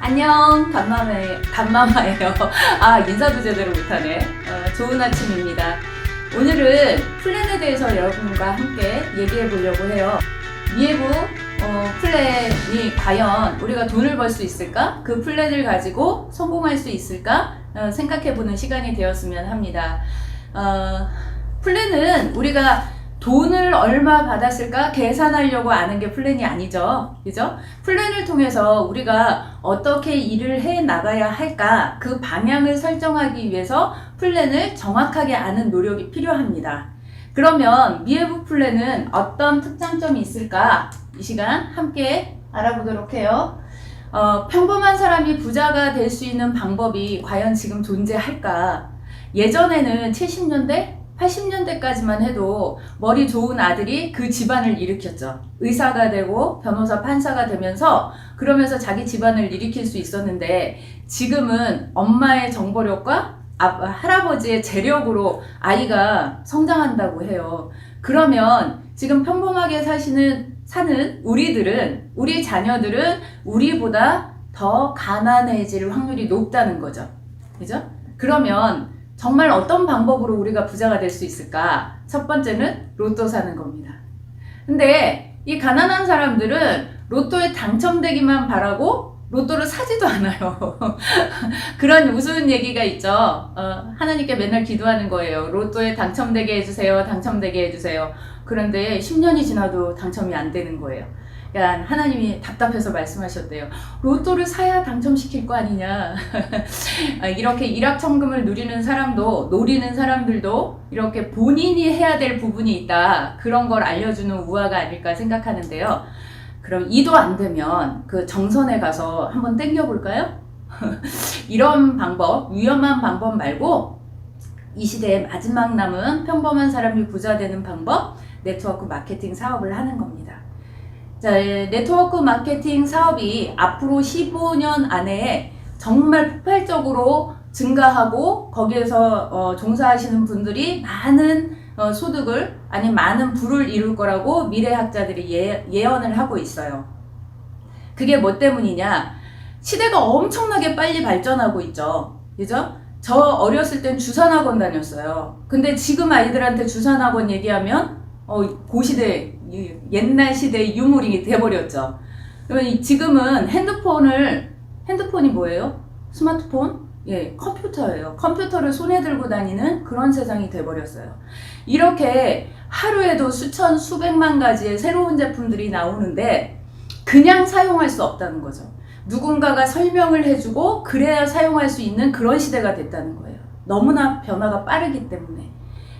안녕 간마마예, 간마마예요. 아 인사도 제대로 못하네. 어, 좋은 아침입니다. 오늘은 플랜에 대해서 여러분과 함께 얘기해 보려고 해요. 미예부 어, 플랜이 과연 우리가 돈을 벌 수 있을까? 그 플랜을 가지고 성공할 수 있을까? 어, 생각해 보는 시간이 되었으면 합니다. 어, 플랜은 우리가 돈을 얼마 받았을까 계산하려고 아는 게 플랜이 아니죠. 그죠? 플랜을 통해서 우리가 어떻게 일을 해 나가야 할까 그 방향을 설정하기 위해서 플랜을 정확하게 아는 노력이 필요합니다. 그러면 미해부 플랜은 어떤 특장점이 있을까? 이 시간 함께 알아보도록 해요. 어, 평범한 사람이 부자가 될 수 있는 방법이 과연 지금 존재할까? 예전에는 70년대, 80년대까지만 해도 머리 좋은 아들이 그 집안을 일으켰죠. 의사가 되고 변호사, 판사가 되면서 그러면서 자기 집안을 일으킬 수 있었는데 지금은 엄마의 정보력과 아, 할아버지의 재력으로 아이가 성장한다고 해요. 그러면 지금 평범하게 사시는 사는 우리들은 우리 자녀들은 우리보다 더 가난해질 확률이 높다는 거죠. 그죠? 그러면 정말 어떤 방법으로 우리가 부자가 될 수 있을까? 첫 번째는 로또 사는 겁니다. 근데 이 가난한 사람들은 로또에 당첨되기만 바라고 로또를 사지도 않아요. 그런 우스운 얘기가 있죠. 어, 하나님께 맨날 기도하는 거예요. 로또에 당첨되게 해주세요. 당첨되게 해주세요. 그런데 10년이 지나도 당첨이 안 되는 거예요. 그러니까 하나님이 답답해서 말씀하셨대요. 로또를 사야 당첨시킬 거 아니냐. 아, 이렇게 일확천금을 누리는 사람도, 노리는 사람들도 이렇게 본인이 해야 될 부분이 있다. 그런 걸 알려주는 우화가 아닐까 생각하는데요. 그럼 이도 안 되면 그 정선에 가서 한번 땡겨 볼까요? 이런 방법, 위험한 방법 말고 이 시대의 마지막 남은 평범한 사람이 부자 되는 방법, 네트워크 마케팅 사업을 하는 겁니다. 자, 예, 네트워크 마케팅 사업이 앞으로 15년 안에 정말 폭발적으로 증가하고 거기에서 어, 종사하시는 분들이 많은 어, 소득을 아니 많은 부를 이룰 거라고 미래학자들이 예, 예언을 하고 있어요. 그게 뭐 때문이냐? 시대가 엄청나게 빨리 발전하고 있죠. 그죠? 저 어렸을 땐 주산학원 다녔어요. 근데 지금 아이들한테 주산학원 얘기하면 어, 고시대 이 옛날 시대의 유물이 돼버렸죠. 그러면 이- 지금은 핸드폰을 핸드폰이 뭐예요? 스마트폰? 예, 컴퓨터예요. 컴퓨터를 손에 들고 다니는 그런 세상이 돼버렸어요. 이렇게 하루에도 수천, 수백만 가지의 새로운 제품들이 나오는데 그냥 사용할 수 없다는 거죠. 누군가가 설명을 해주고 그래야 사용할 수 있는 그런 시대가 됐다는 거예요. 너무나 변화가 빠르기 때문에.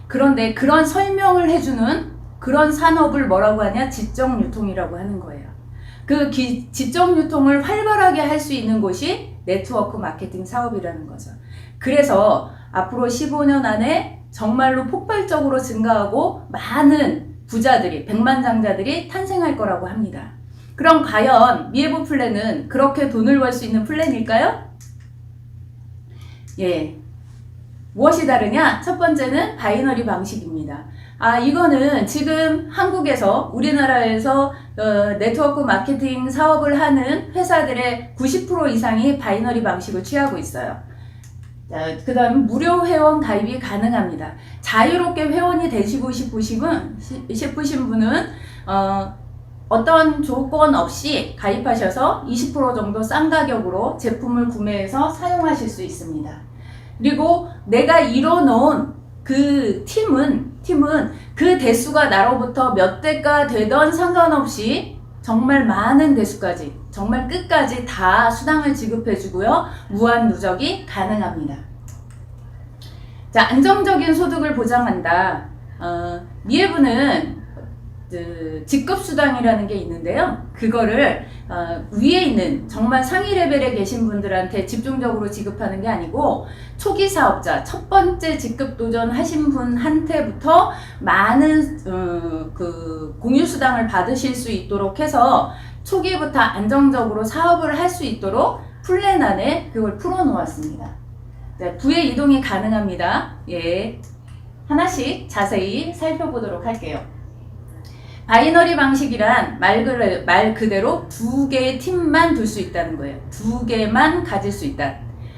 그런데 그런 설명을 해주는 그런 산업을 뭐라고 하냐? 지적 유통이라고 하는 거예요. 그 기- 지적 유통을 활발하게 할 수 있는 곳이 네트워크 마케팅 사업이라는 거죠. 그래서 앞으로 15년 안에 정말로 폭발적으로 증가하고 많은 부자들이, 백만장자들이 탄생할 거라고 합니다. 그럼 과연 미에보 플랜은 그렇게 돈을 벌 수 있는 플랜일까요? 예. 무엇이 다르냐? 첫 번째는 바이너리 방식입니다. 아, 이거는 지금 한국에서, 우리나라에서 어, 네트워크 마케팅 사업을 하는 회사들의 90% 이상이 바이너리 방식을 취하고 있어요. 그 다음 무료 회원 가입이 가능합니다. 자유롭게 회원이 되시고 싶으신, 시- 싶으신 분은 어, 어떤 조건 없이 가입하셔서 20% 정도 싼 가격으로 제품을 구매해서 사용하실 수 있습니다. 그리고 내가 이뤄놓은 그 팀은 팀은 그 대수가 나로부터 몇 대가 되던 상관없이 정말 많은 대수까지 정말 끝까지 다 수당을 지급해 주고요 무한 누적이 가능합니다. 자 안정적인 소득을 보장한다. 어, 미예부는 그 직급 수당이라는 게 있는데요. 그거를 어, 위에 있는 정말 상위 레벨에 계신 분들한테 집중적으로 지급하는 게 아니고 초기 사업자 첫 번째 직급 도전 하신 분한테부터 많은 어, 그 공유 수당을 받으실 수 있도록 해서 초기부터 안정적으로 사업을 할 수 있도록 플랜 안에 그걸 풀어 놓았습니다. 네, 부의 이동이 가능합니다. 예. 하나씩 자세히 살펴보도록 할게요. 바이너리 방식이란 말, 그래, 말 그대로 두 개의 팀만 둘 수 있다는 거예요. 두 개만 가질 수 있다.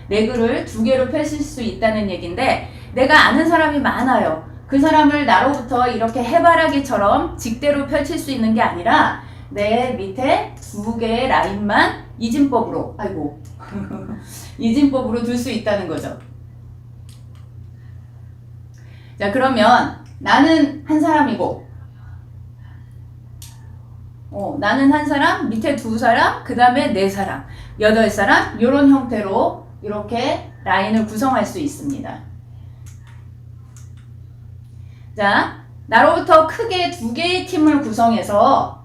레그를 두 개로 펼칠 수 있다는 얘기인데 내가 아는 사람이 많아요. 그 사람을 나로부터 이렇게 해바라기처럼 직대로 펼칠 수 있는 게 아니라 내 밑에 두 개의 라인만 이진법으로 아이고 이진법으로 둘 수 있다는 거죠. 자 그러면 나는 한 사람이고 어, 나는 한 사람, 밑에 두 사람, 그 다음에 네 사람, 여덟 사람, 이런 형태로 이렇게 라인을 구성할 수 있습니다. 자, 나로부터 크게 두 개의 팀을 구성해서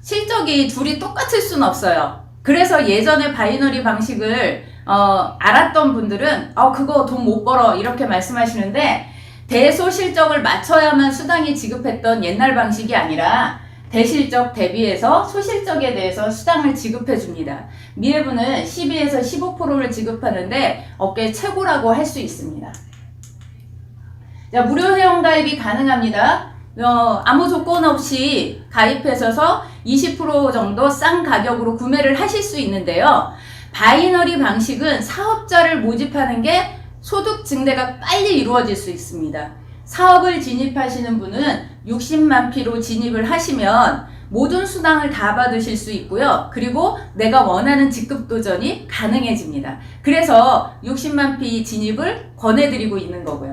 실적이 둘이 똑같을 수는 없어요. 그래서 예전에 바이너리 방식을 어, 알았던 분들은 어, 그거 돈 못 벌어 이렇게 말씀하시는데 대소 실적을 맞춰야만 수당이 지급했던 옛날 방식이 아니라 대실적 대비해서 소실적에 대해서 수당을 지급해 줍니다. 미래부는 12에서 15%를 지급하는데 업계 최고라고 할 수 있습니다. 자, 무료 회원 가입이 가능합니다. 어, 아무 조건 없이 가입하셔서 20% 정도 싼 가격으로 구매를 하실 수 있는데요. 바이너리 방식은 사업자를 모집하는 게 소득 증대가 빨리 이루어질 수 있습니다. 사업을 진입하시는 분은 60만 피로 진입을 하시면 모든 수당을 다 받으실 수 있고요. 그리고 내가 원하는 직급 도전이 가능해집니다. 그래서 60만 피 진입을 권해드리고 있는 거고요.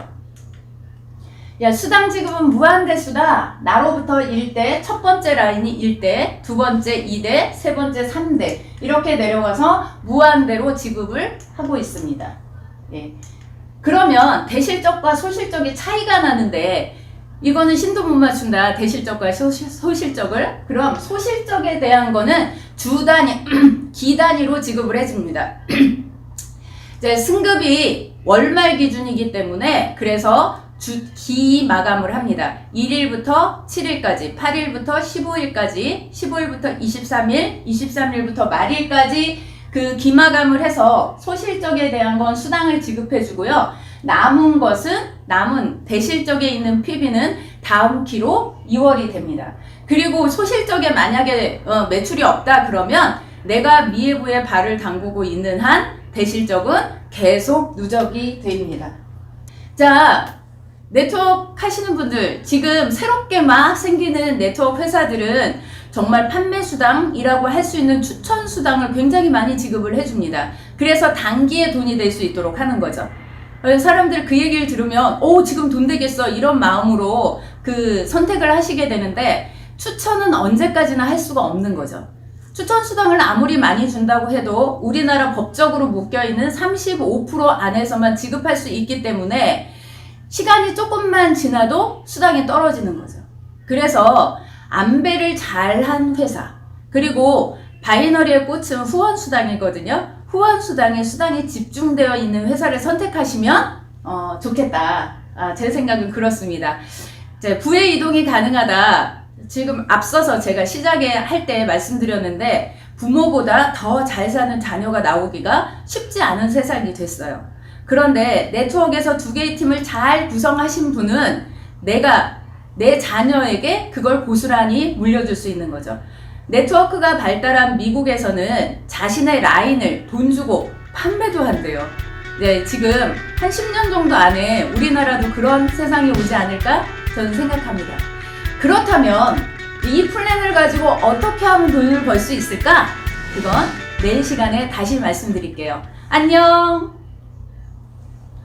야, 수당 지급은 무한대수다. 나로부터 1대, 첫 번째 라인이 1대, 두 번째 2대, 세 번째 3대. 이렇게 내려가서 무한대로 지급을 하고 있습니다. 예. 그러면 대실적과 소실적이 차이가 나는데, 이거는 신도 못 맞춘다. 대실적과 소실, 소실적을. 그럼 소실적에 대한 거는 주 단위, 기 단위로 지급을 해줍니다. 이제 승급이 월말 기준이기 때문에 그래서 주기 마감을 합니다. 1일부터 7일까지, 8일부터 15일까지, 15일부터 23일, 23일부터 말일까지 그 기마감을 해서 소실적에 대한 건 수당을 지급해 주고요. 남은 것은 남은 대실적에 있는 PB는 다음 기로 2월이 됩니다. 그리고 소실적에 만약에 어, 매출이 없다 그러면 내가 미해부에 발을 담그고 있는 한 대실적은 계속 누적이 됩니다. 자, 네트워크 하시는 분들, 지금 새롭게 막 생기는 네트워크 회사들은 정말 판매 수당이라고 할 수 있는 추천 수당을 굉장히 많이 지급을 해줍니다. 그래서 단기에 돈이 될 수 있도록 하는 거죠. 어, 사람들 그 얘기를 들으면, 오, 지금 돈 되겠어. 이런 마음으로 그 선택을 하시게 되는데, 추천은 언제까지나 할 수가 없는 거죠. 추천 수당을 아무리 많이 준다고 해도 우리나라 법적으로 묶여있는 35% 안에서만 지급할 수 있기 때문에 시간이 조금만 지나도 수당이 떨어지는 거죠. 그래서 안배를 잘한 회사 그리고 바이너리의 꽃은 후원 수당이거든요. 후원 수당에 수당이 집중되어 있는 회사를 선택하시면 어, 좋겠다. 아, 제 생각은 그렇습니다. 이제 부의 이동이 가능하다. 지금 앞서서 제가 시작에 할 때 말씀드렸는데 부모보다 더 잘 사는 자녀가 나오기가 쉽지 않은 세상이 됐어요. 그런데 네트워크에서 두 개의 팀을 잘 구성하신 분은 내가 내 자녀에게 그걸 고스란히 물려줄 수 있는 거죠. 네트워크가 발달한 미국에서는 자신의 라인을 돈 주고 판매도 한대요. 네, 지금 한 10년 정도 안에 우리나라도 그런 세상이 오지 않을까 저는 생각합니다. 그렇다면 이 플랜을 가지고 어떻게 하면 돈을 벌 수 있을까? 그건 내일 시간에 다시 말씀드릴게요. 안녕!